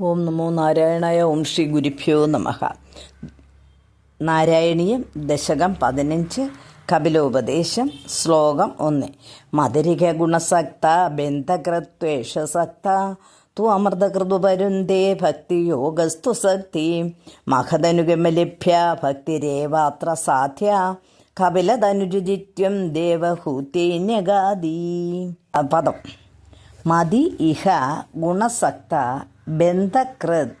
ഓം നമോ നാരായണായ ഓം ശ്രീ ഗുരുഭ്യോ നമഹ നാരായണീയം ദശകം പതിനഞ്ച് കപിലോപദേശം ശ്ലോകം ഒന്ന്. മധുരിക ഗുണസക്ത ബന്ധകൃത്വേഷസക്ത തു അമൃതകൃതുപരുന്തേ ഭക്തിയോഗസ്തു സക്തി മഹതനുഗമലഭ്യ ഭക്തിരേവാത്ര സാധ്യ കപിലതനുരുചിത്യം ദേവഹൂത്യഗാദീ പദം. മതി ഇഹ ഗുണസക്ത ബന്ധകൃത്.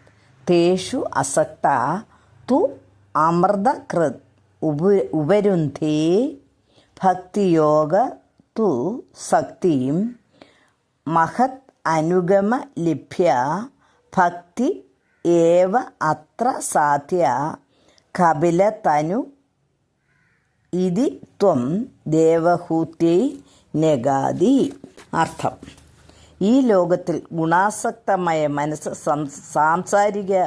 തേഷു അസക്ത. തു അമൃതകൃത്. ഉപ ഉപരുന്ധേ. ഭക്തിയോഗ. തു സക്തിയും മഹത് അനുഗമ ലഭ്യ. ഭക്തി ഏവ അത്ര സാധ്യ. കപിലതനു ഇതി ത്വം. ദേവഹൂത്യൈ നെഗാതി അർത്ഥം. ഈ ലോകത്തിൽ ഗുണാസക്തമായ മനസ്സ് സാംസാരിക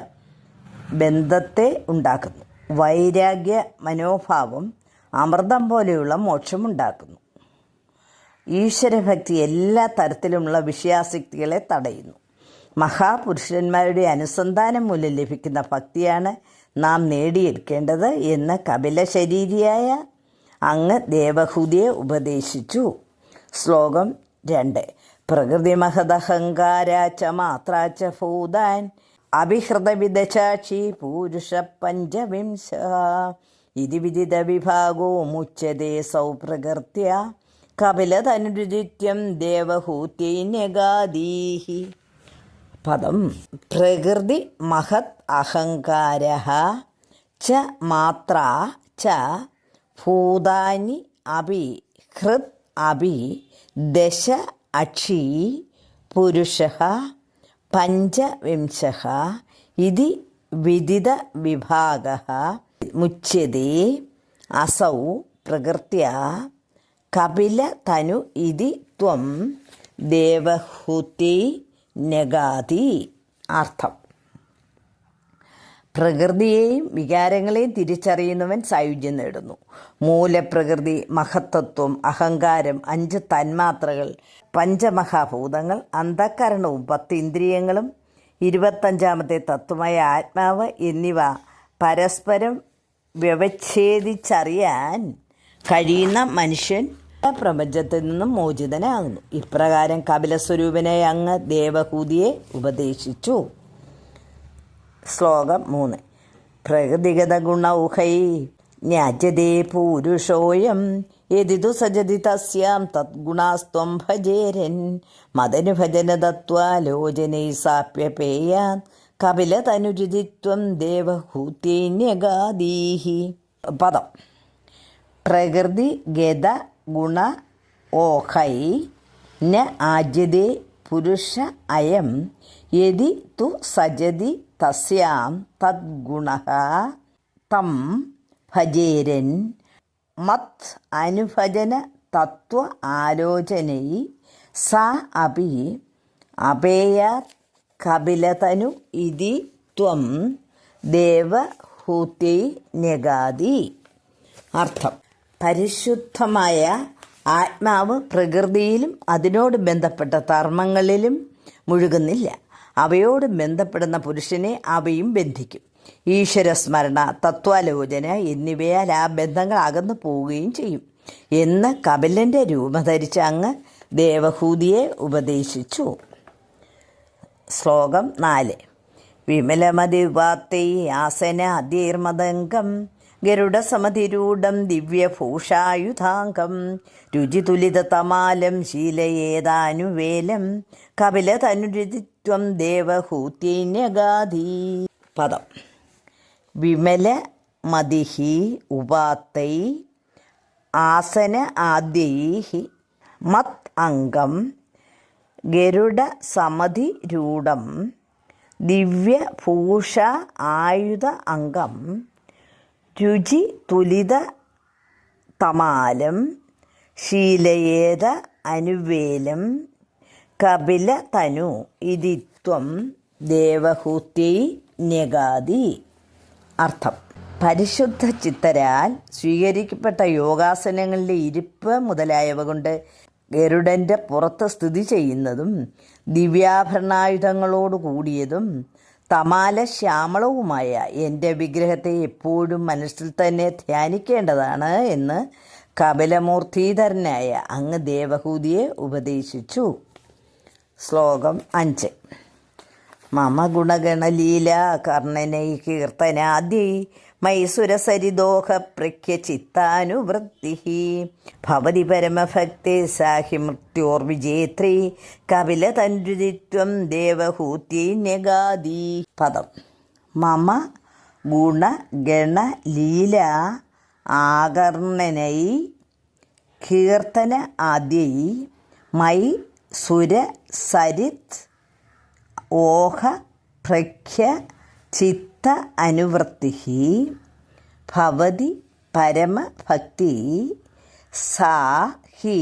ബന്ധത്തെ ഉണ്ടാക്കുന്നു. വൈരാഗ്യ മനോഭാവം അമൃതം പോലെയുള്ള മോക്ഷമുണ്ടാക്കുന്നു. ഈശ്വരഭക്തി എല്ലാ തരത്തിലുമുള്ള വിഷയാസക്തികളെ തടയുന്നു. മഹാപുരുഷന്മാരുടെ അനുസന്ധാനം മൂലം ലഭിക്കുന്ന ഭക്തിയാണ് നാം നേടിയെടുക്കേണ്ടത് എന്ന് കപില ശരീരിയായ അങ്ങ് ദേവഹൂതിയെ ഉപദേശിച്ചു. ശ്ലോകം രണ്ട്. പ്രകൃതി മഹദഹങ്കാരാച്ച മാത്രാച്ച ഭൂതാൻ അഭിഹൃതവിദശാക്ഷി പൂരുഷ പഞ്ചവിംശ ഇതി വിദിത വിഭാഗോ മുച്ചതേ സൗപ്രകൃത്യ കപിലതനുരുചിത്യം ദേവഹൂത്യൈന്യഗാദീഹി. പദം പ്രകൃതി മഹത് അഹങ്കാര ച മാത്ര ച ഭൂതാനി അപി ഹൃത് അപി ദശ അക്ഷി പുരുഷ പഞ്ചവിംശ ഇതി വിദിത വിഭാഗ മുച്യത്തെ അസൗ പ്രകൃത്യ കപില തനു ഇതി ത്വം ദേവഹൂതി നഗാതി അർത്ഥം. പ്രകൃതിയെയും വികാരങ്ങളെയും തിരിച്ചറിയുന്നവൻ സായുജ്യം നേടുന്നു. മൂലപ്രകൃതി മഹത്തത്വം അഹങ്കാരം അഞ്ച് തന്മാത്രകൾ പഞ്ചമഹാഭൂതങ്ങൾ അന്ധകരണവും പത്ത് ഇന്ദ്രിയങ്ങളും ഇരുപത്തഞ്ചാമത്തെ തത്വമായ ആത്മാവ് എന്നിവ പരസ്പരം വ്യവച്ഛേദിച്ചറിയാൻ കഴിയുന്ന മനുഷ്യൻ പ്രപഞ്ചത്തിൽ നിന്നും മോചിതനാകുന്നു. ഇപ്രകാരം കപിലസ്വരൂപനെ അങ്ങ് ദേവഹൂതിയെ ഉപദേശിച്ചു. ശ്ലോകം മൂന്ന്. പ്രകൃതിഗത ഗുണൗഹൈ ന്യാജ്യതേ പൂരുഷോയം യതിതു സജതി തസ്യാം തദ്ഗുണാസ്ത്വം ഭജേരൻ മദനു ഭജന തത്വാലോചനൈ സാപ്യപേയാൻ കപിലതനുരുചിത്വം ദേവഹൂത്യന്യഗാദീഹി. പദം. പ്രകൃതി ഗത ഗുണ ഓഹൈ ന ആജ്യതേ പുരുഷ അയം യതി തു സജതി തസ്യാം തദ്ഗുണ തം ഭജേരൻ. മത് അനുഭജന തത്വ ആലോചനൈ. സ അപി അപേയ കപിലതനു ഇതി ത്വം ദേവഹൂത്യൈ ന്യഗാതി അർത്ഥം പരിശുദ്ധമായ ആത്മാവ് പ്രകൃതിയിലും അതിനോട് ബന്ധപ്പെട്ട ധർമ്മങ്ങളിലും മുഴുകുന്നില്ല. അവയോട് ബന്ധപ്പെടുന്ന പുരുഷനെ അവയും ബന്ധിക്കും. ഈശ്വരസ്മരണ തത്വാലോചന എന്നിവയാൽ ആ ബന്ധങ്ങൾ അകന്നു പോവുകയും ചെയ്യും. എന്ന് കപിലന്റെ രൂപധരിച്ച അങ്ങ് ദേവഹൂതിയെ ഉപദേശിച്ചു. ശ്ലോകം നാല്. വിമലമതി വിമലമതിവാത്തൈ ആസന അധീർമദംഗം ഗരുഡസമതിരൂഢം ദിവ്യഭൂഷായുധാംഗം. രുചിതുലിതമാലം ശീലയേതാനുവേലം. കപിലതനുരുതിത്വം ദേവഹൂത്യന്യഗാധീ. പദം. വിമല മതിഹി ഉപാത്തൈ ആസന ആദ്യൈ മത് അംഗം ഗരുഡ രൂഢം ദിവ്യഭൂഷ ആയുധ അംഗം. രുചി തുലിത തമാലം ശീലയേത അനുവേലം കപില തനു ഇതിത്വം ദേവഹൂത്യൈ ന്യഗാതി അർത്ഥം. പരിശുദ്ധ ചിത്തരാൽ സ്വീകരിക്കപ്പെട്ട യോഗാസനങ്ങളിലെ ഇരിപ്പ് മുതലായവ കൊണ്ട് ഗരുഡന്റെ പുറത്ത് സ്ഥിതി ചെയ്യുന്നതും ദിവ്യാഭരണായുധങ്ങളോട് കൂടിയതും തമാല ശ്യാമളവുമായ എന്റെ വിഗ്രഹത്തെ എപ്പോഴും മനസ്സിൽ തന്നെ ധ്യാനിക്കേണ്ടതാണ് എന്ന് കപിലമൂർത്തീധരനായ അങ്ങ് ദേവഹൂതിയെ ഉപദേശിച്ചു. ശ്ലോകം അഞ്ച്. മമ ഗുണഗണലീല കർണനൈ കീർത്തനാദ്യൈ മൈസുരസരിദോഹ പ്രഖ്യ ചിത്താനുവൃത്തി ഭവതി പരമഭക്തി സാഹി മൃത്യോർവിജേത്രി. കപിലതൻരുതിത്വം ദേവഹൂത്യൈ ദേവഹൂത്യന്യഗാദി പദം. മമ ഗുണഗണലീല ആകർണനൈ കീർത്തന ആദ്യൈ മൈ സുര സരിത് ഓഹ പ്രഖ്യ ചിത്ത അനുവൃത്തി ഭവതി പരമഭക്തി സാ ഹി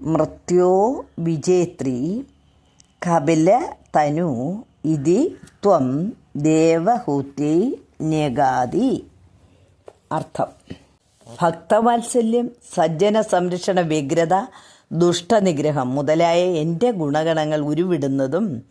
മൃത്യോ വിജേത്രി കപില തനു ഇതി ത്വം ദേവഹൂത്തി ന്യഗാതി അർത്ഥം. ഭക്തവാത്സല്യം സജ്ജന സംരക്ഷണ വ്യഗ്രത ദുഷ്ടനിഗ്രഹം മുതലായ എന്റെ ഗുണഗണങ്ങൾ ഉരുവിടുന്നതും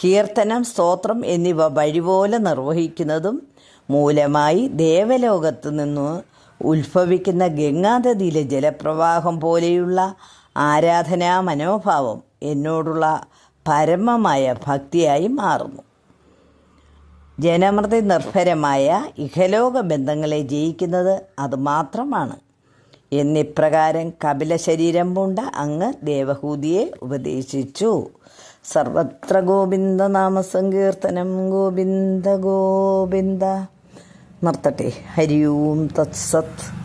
കീർത്തനം സ്തോത്രം എന്നിവ വഴിപോലെ നിർവഹിക്കുന്നതും മൂലമായി ദേവലോകത്തു നിന്ന് ഉത്ഭവിക്കുന്ന ഗംഗാനദിയിലെ ജലപ്രവാഹം പോലെയുള്ള ആരാധനാ മനോഭാവം എന്നോടുള്ള പരമമായ ഭക്തിയായി മാറുന്നു. ജനമൃതി നിർഭരമായ ഇഹലോക ബന്ധങ്ങളെ ജയിക്കുന്നത് അതുമാത്രമാണ് എന്നിപ്രകാരം കപില ശരീരം പൂണ്ട അങ്ങ് ദേവഹൂതിയെ ഉപദേശിച്ചു. സർവത്ര ഗോവിന്ദ നാമസങ്കീർത്തനം ഗോവിന്ദ ഗോവിന്ദ. നർത്തട്ടെ. ഹരി ഓം തത്സത്ത്